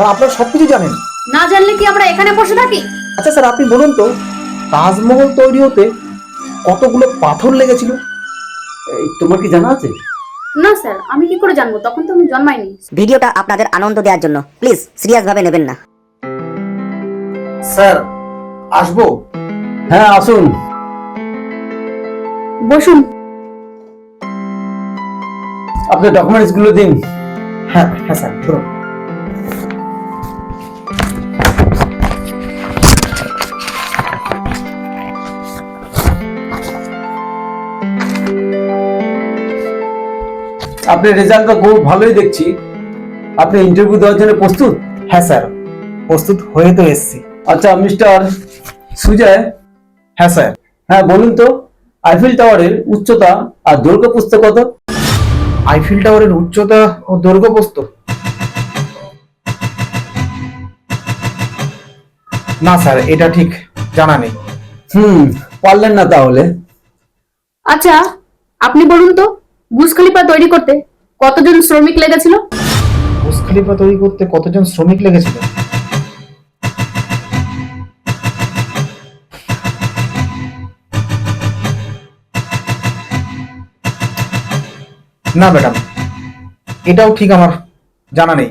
আর আপনারা সবকিছু জানেন। না জানলে কি আমরা এখানে বসে থাকি? আচ্ছা স্যার আপনি বলুন তো তাজমহল তৈরি হতে কতগুলো পাথর লেগেছিল? এই তোমার কি জানা আছে? না স্যার আমি কি করে জানব? তখন তো আমি জন্মাইনি। ভিডিওটা আপনাদের আনন্দ দেওয়ার জন্য। প্লিজ সিরিয়াস ভাবে নেবেন না। স্যার আসব? হ্যাঁ আসুন। বসুন। আপনার ডকুমেন্টসগুলো দিন। হ্যাঁ হ্যাঁ স্যার ধরুন। আপনার রেজাল্ট তো খুব ভালোই দেখছি। আপনি ইন্টারভিউ দেওয়ার জন্য প্রস্তুত? হ্যাঁ স্যার। প্রস্তুত হয়ে তো এসছি। আচ্ছা মিস্টার সুজয়? হ্যাঁ স্যার। হ্যাঁ বলুন তো আইফেল টাওয়ারের উচ্চতা আর দৈর্ঘ্য পুস্তক কত? আইফিল টাওয়ারের উচ্চতা ও দৈর্ঘ্য প্রস্থ? না স্যার এটা ঠিক জানা নেই। হুম পারলেন না তাহলে। আচ্ছা আপনি বলুন তো খলিফা তৈরি করতে কতজন শ্রমিক লেগেছিল? বুর্জ খলিফা তৈরি করতে কতজন শ্রমিক লেগেছিল? না ম্যাডাম। এটাও ঠিক আমার জানা নেই।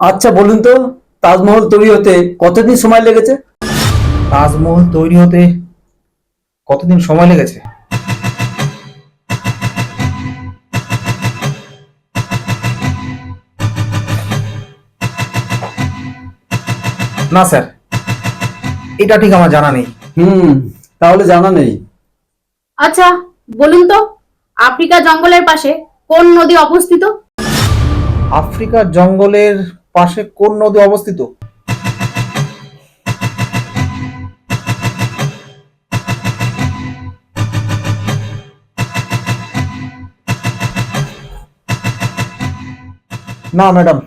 আচ্ছা বলুন তো তাজমহল তৈরি হতে কতদিন সময় লেগেছে? তাজমহল তৈরি হতে কতদিন সময় লেগেছে? না স্যার। এটা ঠিক আমার জানা নেই। হুম তাহলে জানা নেই। আচ্ছা বলুন তো আফ্রিকা জঙ্গলের পাশে কোন নদী অবস্থিত? আফ্রিকার জঙ্গলের পাশে কোন নদী অবস্থিত? না ম্যাডাম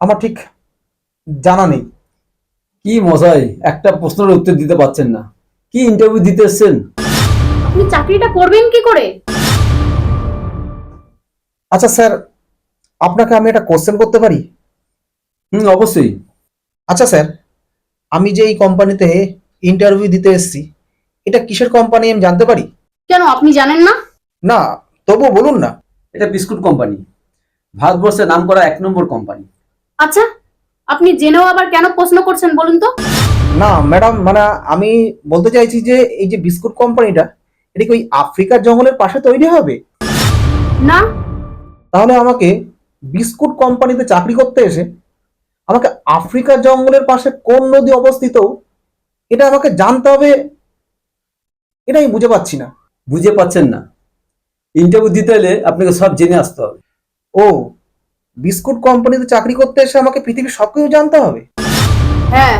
আমার ঠিক জানা নেই। কি মশাই একটা প্রশ্নের উত্তর দিতে পারছেন না। কি ইন্টারভিউ দিতে এসছেন? আপনি চাকরিটা করবেন কি করে? আচ্ছা স্যার আপনাকে আমি একটা কোশ্চেন করতে পারি? হুম অবশ্যই। আচ্ছা স্যার আমি যে এই কোম্পানিতে ইন্টারভিউ দিতে এসেছি এটা কিসের কোম্পানি আমি জানতে পারি? কেন আপনি জানেন না? না তবুও বলুন না। এটা বিস্কুট কোম্পানি ভারতবর্ষের নাম করা এক নম্বর কোম্পানি আচ্ছা আপনি জেনেও আবার কেন প্রশ্ন করছেন বলুন তো? না ম্যাডাম মানে আমি বলতে চাইছি যে এই যে বিস্কুট কোম্পানিটা এটা কি ওই আফ্রিকার জঙ্গলের পাশে তৈরি হবে? না। তাহলে আমাকে বিস্কুট কোম্পানিতে চাকরি করতে এসে আমাকে আফ্রিকার জঙ্গলের পাশে কোন নদী অবস্থিত এটা আমাকে জানতে হবে এটা আমি বুঝে পাচ্ছি না। বুঝে পাচ্ছেন না। ইন্টারভিউ দিতে হলে আপনাকে সব জেনে আসতে হবে। ও বিস্কুট কোম্পানিতে চাকরি করতে এসে আমাকে পৃথিবীর সবকিছু জানতে হবে? হ্যাঁ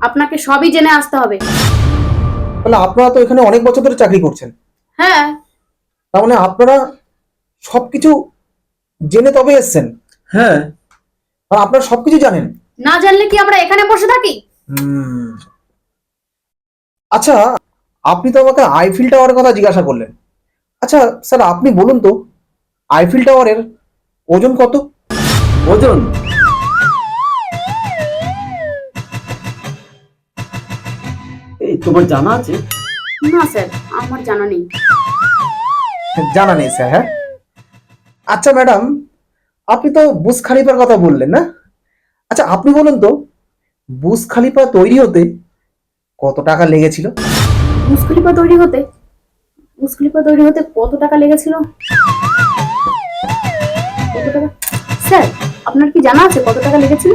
আপনাকে সবই জেনে আসতে হবে। তাহলে আপনারা তো এখানে অনেক বছর ধরে চাকরি করছেন। হ্যাঁ। তার মানে আপনারা সবকিছু জেনে তবে এসছেন। হ্যাঁ। আর আপনারা সবকিছু জানেন। না জানলে কি আমরা এখানে বসে থাকি? হুম। আচ্ছা আপনি তো আমাকে আইফিল টাওয়ারের কথা জিজ্ঞাসা করলেন। আচ্ছা স্যার আপনি বলুন তো আইফিল টাওয়ারের ওজন কত? ওজন এই তোমার জানা আছে? না স্যার আমার জানা নেই। জানা নেই স্যার হ্যাঁ? আচ্ছা ম্যাডাম আপনি তো বুস খালিফার কথা বললেন না? আচ্ছা আপনি বলুন তো বুস খালিফা তৈরি হতে কত টাকা লেগেছিল? বুজ খলিফা তৈরি হতে? বুজ খলিফা তৈরি হতে কত টাকা লেগেছিল? কত টাকা? স্যার আপনার কি জানা আছে কত টাকা লেগেছিল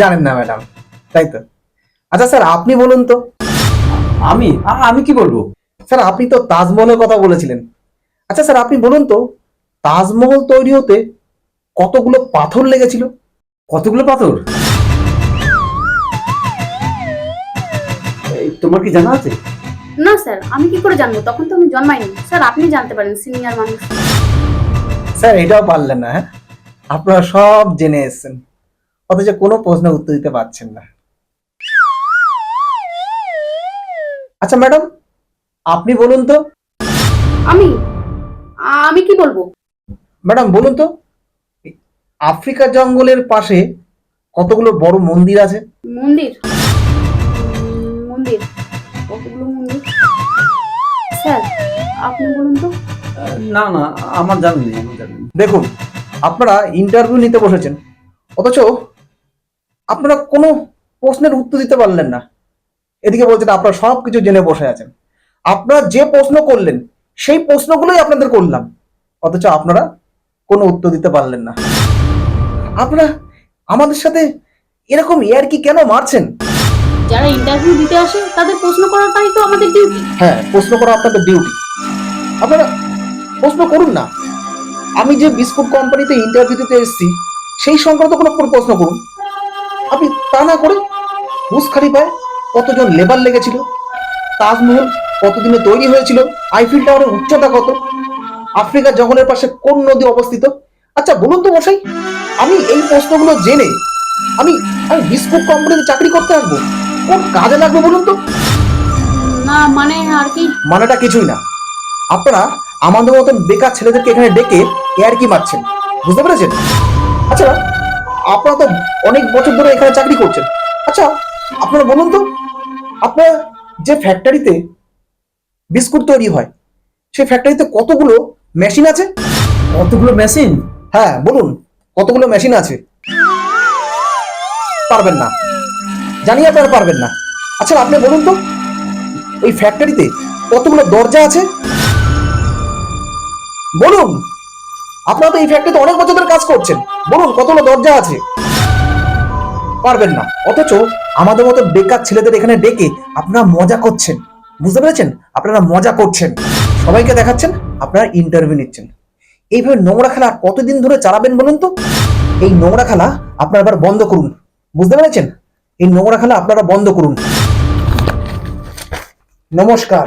জানেন না ম্যাডাম। তাই তো। আচ্ছা স্যার আপনি বলুন তো। আমি? আমি কি বলব? স্যার আপনি তো তাজমহলের কথা বলেছিলেন। আচ্ছা স্যার আপনি বলুন তো তাজমহল তৈরি হতে কতগুলো পাথর লেগেছিল? কতগুলো পাথর? এই তোমার কি জানা আছে? না স্যার আমি কি করে জানব? তখন তো আমি জন্মাইনি। স্যার আপনি জানতে পারেন সিনিয়র মানুষ। স্যার এটাও পারলেন না হ্যাঁ? আপনারা সব জেনে এসেছেন। অথচ কোনো প্রশ্নের উত্তর দিতে পারছেন না। আচ্ছা ম্যাডাম আপনি বলুন তো। আমি? আমি কি বলব? ম্যাডাম বলুন তো আফ্রিকা জঙ্গলের পাশে কতগুলো বড় মন্দির আছে? মন্দির? মন্দির। স্যার আপনি বলুন তো। না না আমার জানা নেই আমার জানা নেই। দেখুন আপনারা ইন্টারভিউ নিতে বসেছেন অথচ আপনারা কোনো প্রশ্নের উত্তর দিতে পারলেন না। এদিকে বলছেন আপনারা সব কিছু জেনে বসে আছেন। আপনারা যে প্রশ্ন করলেন সেই প্রশ্নগুলোই আপনাদের করলাম। অথচ আপনারা কোনো উত্তর দিতে পারলেন না। আপনারা আমাদের সাথে এরকম ইয়ার কি কেন মারছেন? যারা ইন্টারভিউ দিতে আসে, তাদের প্রশ্ন করাটাই তো আমাদের ডিউটি হ্যাঁ প্রশ্ন করা আপনাদের ডিউটি আপনারা প্রশ্ন করুন না। আমি যে বিস্কুট কোম্পানিতে ইন্টারভিউ দিতে এসেছি, সেই সংক্রান্ত কোনো প্রশ্ন করুন। আপনি তা না করে বুস খালিফায় কতজন লেবার লেগেছিল, তাজমহল কতদিনে তৈরি হয়েছিল আইফিল টাওয়ারের উচ্চতা কত আফ্রিকার জঙ্গলের পাশে কোন নদী অবস্থিত? আচ্ছা বলুন তো মশাই, আমি এই প্রশ্নগুলো জেনে আমি আমি বিস্কুট কোম্পানিতে চাকরি করতে আসব কোন কাজে লাগবে বলুন তো? না মানে আর কি? মানেটা কিছুই না। আপনারা আমাদের মতন বেকার ছেলেদেরকে এখানে ডেকে এয়ার কি মারছেন। বুঝতে পেরেছেন? আচ্ছা আপনারা তো অনেক বছর ধরে এখানে চাকরি করছেন। আচ্ছা আপনারা বলুন তো আপনার যে ফ্যাক্টরিতে বিস্কুট তৈরি হয় সেই ফ্যাক্টরিতে কতগুলো মেশিন আছে? কতগুলো মেশিন হ্যাঁ বলুন কতগুলো মেশিন আছে? পারবেন না। জানি আপনারা পারবেন না। আচ্ছা আপনি বলুন তো ওই ফ্যাক্টরিতে কতগুলো দরজা আছে? বলুন, আপনারা তো এই ফ্যাক্টরিতে অনেক বছর ধরে কাজ করছেন। বলুন, কতগুলো দরজা আছে? পারবেন না। অথচ আমাদের মতো বেকার ছেলেদের এখানে ডেকে আপনারা মজা করছেন। বুঝতে পেরেছেন? আপনারা মজা করছেন। সবাইকে দেখাচ্ছেন, আপনারা ইন্টারভিউ নিচ্ছেন। এইভাবে নোংরা খেলা কতদিন ধরে চালাবেন বলুন তো? এই নোংরা খেলা আপনারা এবার বন্ধ করুন। বুঝতে পেরেছেন? এই নোংরা খেলা আপনারা বন্ধ করুন। নমস্কার।